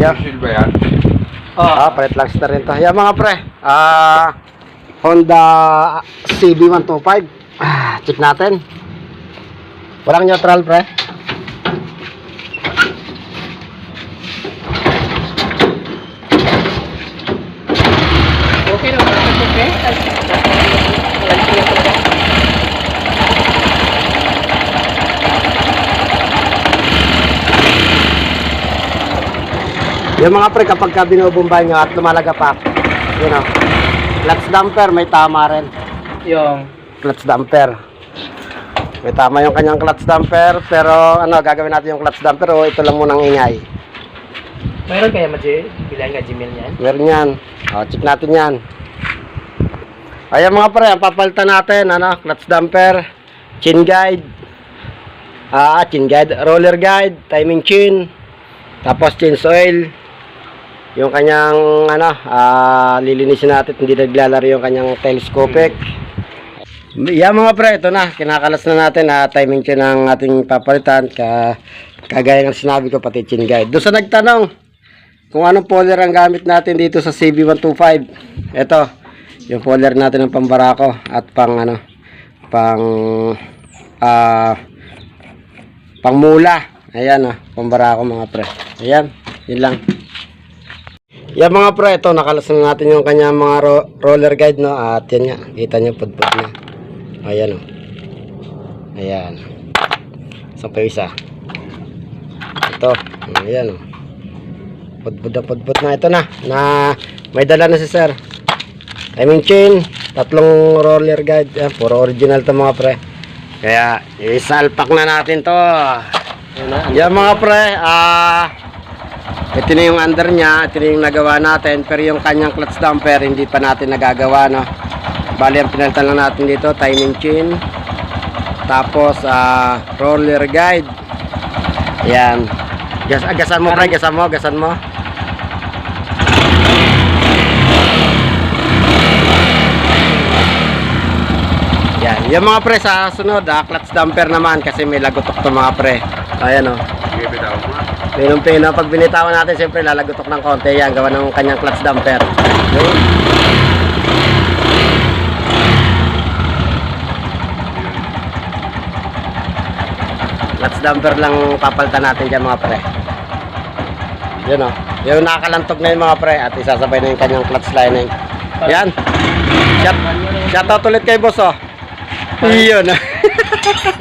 Yeah. Seal ba yan? Ah, palit lang star rin to. Yan mga pre. Ah, Honda CB125. Ah, check natin. Walang neutral pre. Yung mga pre, kapag ka binubumbay nyo at lumalaga pa, you know, clutch damper, may tama rin. Yung, Clutch damper. May tama yung kanyang clutch damper, pero ano, gagawin natin yung clutch damper o ito lang munang ingay. mayroon kaya Maji? Bilang nga Gmail niyan? Meron yan. O, check natin yan. Ayan mga pre, ang papalitan natin, ano, clutch damper, chin guide, ah, chin guide, roller guide, timing chin, tapos chin oil, yung kanyang, ano, ah, lilinisin natin, hindi naglalaro yung kanyang telescopic. Yan mga pre, ito na, kinakalas na natin, ah, timing chin ang ating papalitan, ka, kagaya ng sinabi ko, pati chin guide. Doon sa nagtanong, kung anong poler ang gamit natin dito sa CB125. Ito, yung poler natin ng pambarako at pang ano, pang ah pang mula. Ayan ah, pambarako mga pre. Ayan, yun lang. Yan mga pre, ito nakalas na natin yung kanya mga ro- roller guide no at yan nga, kita nyo pudpud na. Ayan oh. Ayan. Pa yung isa. Ito, ayan oh. Pudpud na pudpud na ito na. Na may dala na si sir. Timing chain, tatlong roller guide. Yan, puro original to mga pre. Kaya isalpak na natin to. Yan mga pre, ah ito na yung under niya, ito na yung nagawa natin, pero yung kanyang clutch damper hindi pa natin nagagawa no. Bali ang pinalitan lang natin dito, timing chain. Tapos ah roller guide. Yan. Gas agasan mo pre, gasan mo, gasan mo. Yan, yung mga pre sa sunod, ah, clutch damper naman kasi may lagutok to mga pre. Ayan oh. Pinong pino, pag binitawan natin, siyempre lalagutok ng konti yan, gawa ng kanyang clutch damper. Yun. Clutch damper lang papalitan natin dyan mga pre. Yun o. Yung nakakalantog na yun mga pre at isasabay na yung kanyang clutch lining. Yan. Shout, shout out ulit kay boss oh. Yun.